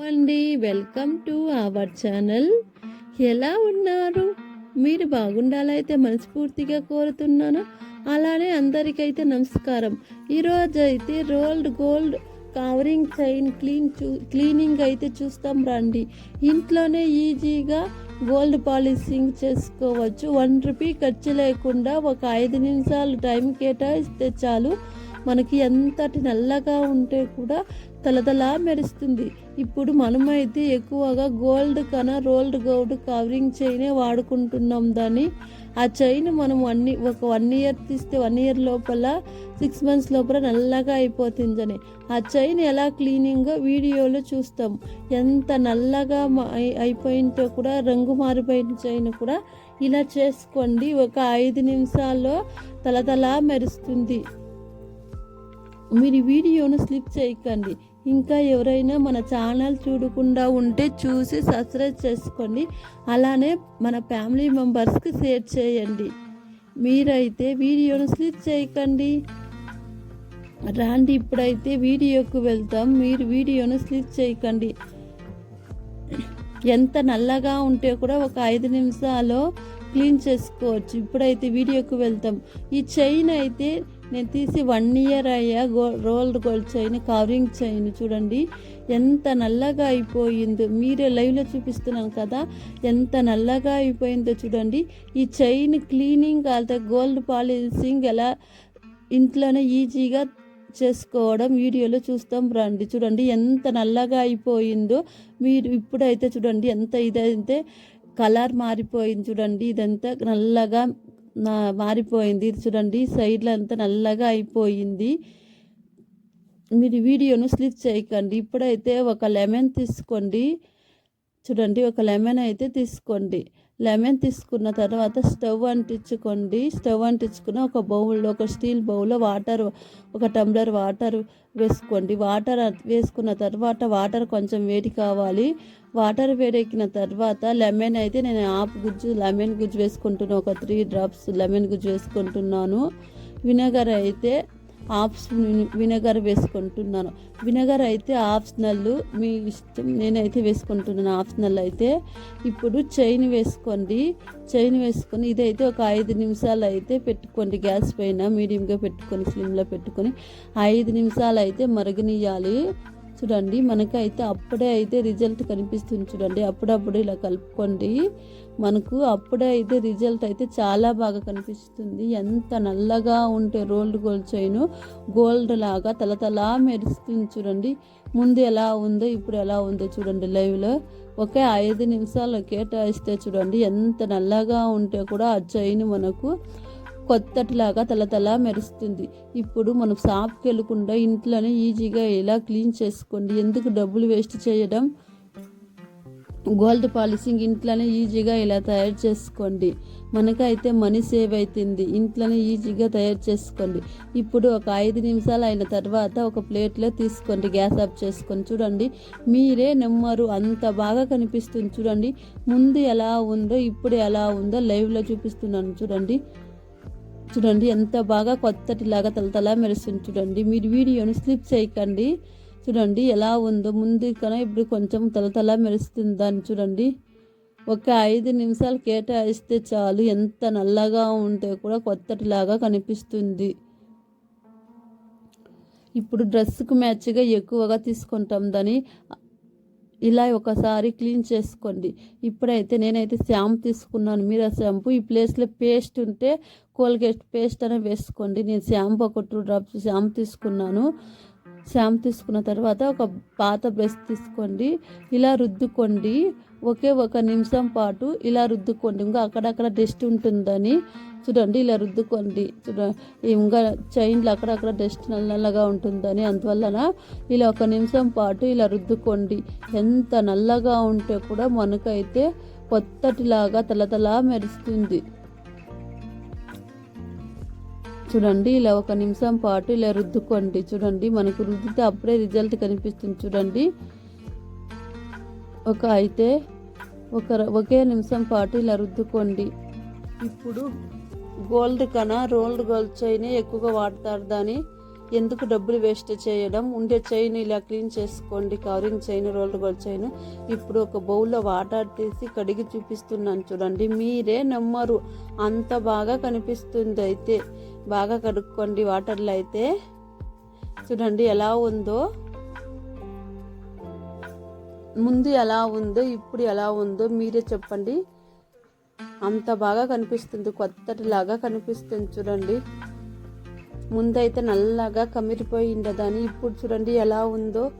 అండి welcome to our channel ఎలా ఉన్నారు? మీరు బాగుండాలైతే మనస్ఫూర్తిగా కోరుతున్నాను. అలానే అందరికైతే నమస్కారం. ఈరోజు అయితే rolled gold covering chain clean చూ క్లీనింగ్ అయితే చూస్తాం రండి. ఇంట్లోనే ఈజీగా గోల్డ్ పాలిషింగ్ చేసుకోవచ్చు. వన్ రూపీ ఖర్చు లేకుండా ఒక ఐదు నిమిషాలు టైం కేటాయిస్తే చాలు. మనకి ఎంతటి నల్లగా ఉంటే కూడా తలతలా మెరుస్తుంది. ఇప్పుడు మనమైతే ఎక్కువగా గోల్డ్ కన్నా రోల్డ్ గోల్డ్ కవరింగ్ చైనే వాడుకుంటున్నాం దాన్ని. ఆ చైన్ మనం వన్ ఒక వన్ ఇయర్ తీస్తే వన్ ఇయర్ లోపల సిక్స్ మంత్స్ లోపల నల్లగా అయిపోతుందని. ఆ చైన్ ఎలా క్లీనింగ్ వీడియోలో చూస్తాం. ఎంత నల్లగా అయిపోయింటో కూడా రంగు మారిపోయిన చైన్ కూడా ఇలా చేసుకోండి. ఒక ఐదు నిమిషాల్లో తలతలా మెరుస్తుంది. మీరు వీడియోను స్లిప్ చేయకండి. ఇంకా ఎవరైనా మన ఛానల్ చూడకుండా ఉంటే చూసి సబ్స్క్రైబ్ చేసుకోండి. అలానే మన ఫ్యామిలీ మెంబర్స్కి షేర్ చేయండి. మీరైతే వీడియోను స్లిప్ చేయకండి. రాండి ఇప్పుడైతే వీడియోకు వెళ్తాం. మీరు వీడియోను స్లిప్ చేయకండి. ఎంత నల్లగా ఉంటే కూడా ఒక ఐదు నిమిషాలు క్లీన్ చేసుకోవచ్చు. ఇప్పుడైతే వీడియోకు వెళ్తాం. ఈ చైన్ అయితే నేను తీసి వన్ ఇయర్ అయ్యా go rolled gold chain covering chain చూడండి. ఎంత నల్లగా అయిపోయిందో మీరే లైవ్లో చూపిస్తున్నాను కదా ఎంత నల్లగా అయిపోయిందో చూడండి. ఈ చైన్ క్లీనింగ్ అలాగే గోల్డ్ పాలిషింగ్ ఎలా ఇంట్లోనే ఈజీగా చేసుకోవడం వీడియోలో చూస్తాం రండి. చూడండి ఎంత నల్లగా అయిపోయిందో మీరు ఇప్పుడైతే చూడండి ఎంత ఇదైతే కలర్ మారిపోయింది చూడండి. ఇదంతా నల్లగా మారిపోయింది. ఇది చూడండి సైడ్లో అంతా నల్లగా అయిపోయింది. మీరు వీడియోను స్లిప్ చేయకండి. ఇప్పుడైతే ఒక లెమన్ తీసుకోండి. చూడండి ఒక లెమన్ అయితే తీసుకోండి. లెమన్ తీసుకున్న తర్వాత స్టవ్ అంటించుకోండి. స్టవ్ అంటించుకున్న ఒక బౌల్లో ఒక స్టీల్ బౌల్లో వాటర్ ఒక టంబ్లర్ వాటర్ వేసుకోండి. వాటర్ వేసుకున్న తర్వాత వాటర్ కొంచెం వేడి కావాలి. వాటర్ వేడెక్కిన తర్వాత లెమన్ అయితే నేను ఆపు గుజ్జు లెమన్ గుజ్జు వేసుకుంటున్నాను ఒక త్రీ డ్రాప్స్ లెమన్ గుజ్జు వేసుకుంటున్నాను. విnegar అయితే ఆప్షన్ వినెగర్ వేసుకుంటున్నాను. వినెగర్ అయితే ఆప్షనల్ మీ ఇష్టం నేనైతే వేసుకుంటున్నాను ఆప్షనల్ అయితే. ఇప్పుడు చైన్ వేసుకోండి. చైన్ వేసుకొని ఇదైతే ఒక ఐదు నిమిషాలు అయితే పెట్టుకోండి. గ్యాస్ పైన మీడియంగా పెట్టుకొని స్లిమ్లో పెట్టుకొని ఐదు నిమిషాలు అయితే మరగనియాలి చూడండి మనకైతే అప్పుడే అయితే రిజల్ట్ కనిపిస్తుంది చూడండి. అప్పుడప్పుడు ఇలా కలుపుకోండి. మనకు అప్పుడే అయితే రిజల్ట్ అయితే చాలా బాగా కనిపిస్తుంది. ఎంత నల్లగా ఉంటే రోల్డ్ గోల్డ్ చైన్ గోల్డ్ లాగా తలతలా మెరుస్తుంది చూడండి. ముందు ఎలా ఉందో ఇప్పుడు ఎలా ఉందో చూడండి లైవ్లో ఒకే ఐదు నిమిషాలు కేటాయిస్తే చూడండి ఎంత నల్లగా ఉంటే కూడా ఆ చైన్ మనకు కొత్తటిలాగా తలతల మెరుస్తుంది. ఇప్పుడు మనం షాప్కి వెళ్ళకుండా ఇంట్లోనే ఈజీగా ఎలా క్లీన్ చేసుకోండి? ఎందుకు డబ్బులు వేస్ట్ చేయడం? గోల్డ్ పాలిషింగ్ ఇంట్లోనే ఈజీగా ఇలా తయారు చేసుకోండి? మనకైతే మనీ సేవ్ అవుతుంది ఇంట్లోనే ఈజీగా తయారు చేసుకోండి. ఇప్పుడు ఒక ఐదు నిమిషాలు అయిన తర్వాత ఒక ప్లేట్లో తీసుకోండి. గ్యాస్ ఆఫ్ చేసుకొని చూడండి. మీరే నమ్మరు. అంత బాగా కనిపిస్తుంది చూడండి. ముందు ఎలా ఉందో ఇప్పుడు ఎలా ఉందో లైవ్లో చూపిస్తున్నాను చూడండి. చూడండి ఎంత బాగా కొత్తటిలాగా తలతల మెరుస్తుంది చూడండి. మీరు వీడియోని స్లిప్ చేయకండి. చూడండి ఎలా ఉందో ముందు కన్నా ఇప్పుడు కొంచెం తలతల మెరుస్తుంది దాన్ని చూడండి. ఒక ఐదు నిమిషాలు కేటాయిస్తే చాలు. ఎంత నల్లగా ఉంటే కూడా కొత్తటిలాగా కనిపిస్తుంది. ఇప్పుడు డ్రెస్కు మ్యాచ్గా ఎక్కువగా తీసుకుంటాం దాని ఇలా ఒకసారి క్లీన్ చేసుకోండి. ఇప్పుడైతే నేనైతే షాంపూ తీసుకున్నాను. మీరు ఆ షాంపూ ఈ ప్లేస్లో పేస్ట్ ఉంటే కోల్గేట్ పేస్ట్ అనే వేసుకోండి. నేను షాంపూ ఒక టూ డ్రాప్స్ షాంపూ తీసుకున్నాను. షాంపూ తీసుకున్న తర్వాత ఒక పాత బ్రష్ తీసుకోండి. ఇలా రుద్దుకోండి. ఒకే ఒక నిమిషం పాటు ఇలా రుద్దుకోండి. ఇంకా అక్కడక్కడ డస్ట్ ఉంటుందని చూడండి ఇలా రుద్దుకోండి. చూడండి ఇంకా చైన్లు అక్కడక్కడ డస్ట్ నల్ల నల్లగా ఉంటుందని అందువలన ఇలా ఒక నిమిషం పాటు ఇలా రుద్దుకోండి. ఎంత నల్లగా ఉంటే కూడా మనకైతే కొత్తటిలాగా తలతలా మెరుస్తుంది. చూడండి ఇలా ఒక నిమిషం పాటు ఇలా రుద్దుకోండి. చూడండి మనకు రుద్దితే అప్పుడే రిజల్ట్ కనిపిస్తుంది. చూడండి. ఒక అయితే ఒక ఒకే నిమిషం పాటు ఇలా రుద్దుకోండి. ఇప్పుడు గోల్డ్ కన్నా రోల్డ్ గోల్డ్ చైన్ ఎక్కువగా వాడతారు దాన్ని ఎందుకు డబ్బులు వేస్ట్ చేయడం? ఉండే చైన్ ఇలా క్లీన్ చేసుకోండి. Covering chain rolled gold chain. ఇప్పుడు ఒక బౌల్లో వాటర్ తీసి కడిగి చూపిస్తున్నాను చూడండి. మీరే నమ్మరు. అంత బాగా కనిపిస్తుంది అయితే. బాగా కడుక్కోండి వాటర్లో అయితే. చూడండి ఎలా ఉందో. ముందు ఎలా ఉందో ఇప్పుడు ఎలా ఉందో మీరే చెప్పండి. అంత బాగా కనిపిస్తుంది కొత్తలాగా కనిపిస్తుంది చూడండి. ముందైతే నల్లగా కమిరిపోయి ఉండదని ఇప్పుడు చూడండి ఎలా ఉందో.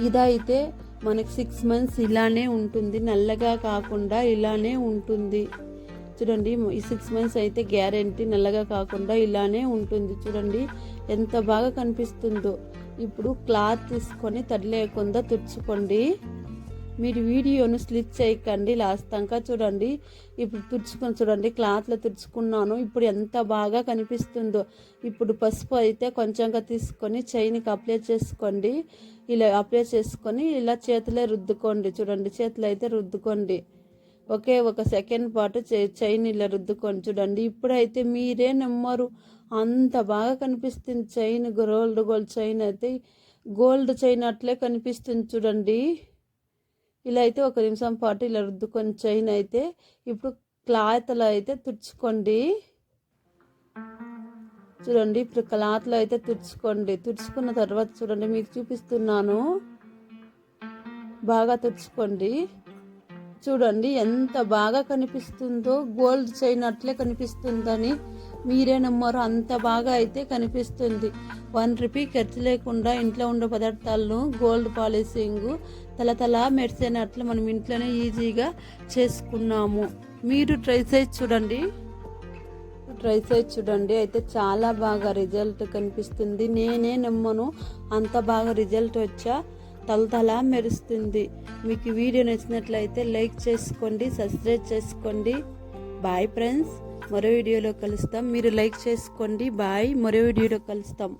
ఇదైతే మనకి సిక్స్ మంత్స్ ఇలానే ఉంటుంది నల్లగా కాకుండా ఇలానే ఉంటుంది. చూడండి ఈ సిక్స్ మంత్స్ అయితే గ్యారంటీ నల్లగా కాకుండా ఇలానే ఉంటుంది చూడండి. ఎంత బాగా కనిపిస్తుందో. ఇప్పుడు క్లాత్ తీసుకొని తడి లేకుండా తుడుచుకోండి. మీరు వీడియోను స్లిప్ చేయకండి లాస్ట్ దాకా చూడండి. ఇప్పుడు తుడుచుకొని చూడండి క్లాత్లో తుడుచుకున్నాను. ఇప్పుడు ఎంత బాగా కనిపిస్తుందో. ఇప్పుడు పసుపు అయితే కొంచెంగా తీసుకొని చైన్కి అప్లై చేసుకోండి. ఇలా అప్లై చేసుకొని ఇలా చేతిలో రుద్దుకోండి. చూడండి చేతులు అయితే రుద్దుకోండి. ఒకే ఒక సెకండ్ పాటు చైన్ ఇలా రుద్దుకొని చూడండి ఇప్పుడైతే మీరే నమ్మరు. అంత బాగా కనిపిస్తుంది చైన్ గోల్డ్ గోల్డ్ చైన్ అయితే. గోల్డ్ చైన్ అట్లే కనిపిస్తుంది చూడండి. ఇలా అయితే ఒక నిమిషం పాటు ఇలా రుద్దుకొని చైన్ అయితే ఇప్పుడు క్లాత్లో అయితే తుడుచుకోండి. చూడండి ఇప్పుడు క్లాత్లో అయితే తుడుచుకోండి. తుడుచుకున్న తర్వాత చూడండి మీకు చూపిస్తున్నాను. బాగా తుడుచుకోండి. చూడండి ఎంత బాగా కనిపిస్తుందో గోల్డ్ చైన్ అట్లే కనిపిస్తుందని మీరే నమ్మరు. అంత బాగా అయితే కనిపిస్తుంది. వన్ రూపీ ఖర్చు లేకుండా ఇంట్లో ఉండే పదార్థాలను గోల్డ్ పాలిసింగ్ తల మెరిసేనట్లు మనం ఇంట్లోనే ఈజీగా చేసుకున్నాము. మీరు ట్రై చేసి చూడండి. ట్రై చేసి చూడండి. అయితే చాలా బాగా రిజల్ట్ కనిపిస్తుంది. నేనే నమ్మను. అంత బాగా రిజల్ట్ వచ్చా. తలతలా మెరుస్తుంది. మీకు వీడియో నచ్చినట్లయితే లైక్ చేసుకోండి సబ్స్క్రైబ్ చేసుకోండి. బాయ్ ఫ్రెండ్స్ మరో వీడియోలో కలుస్తాం. మీరు లైక్ చేసుకోండి. బాయ్ మరో వీడియోలో కలుస్తాం.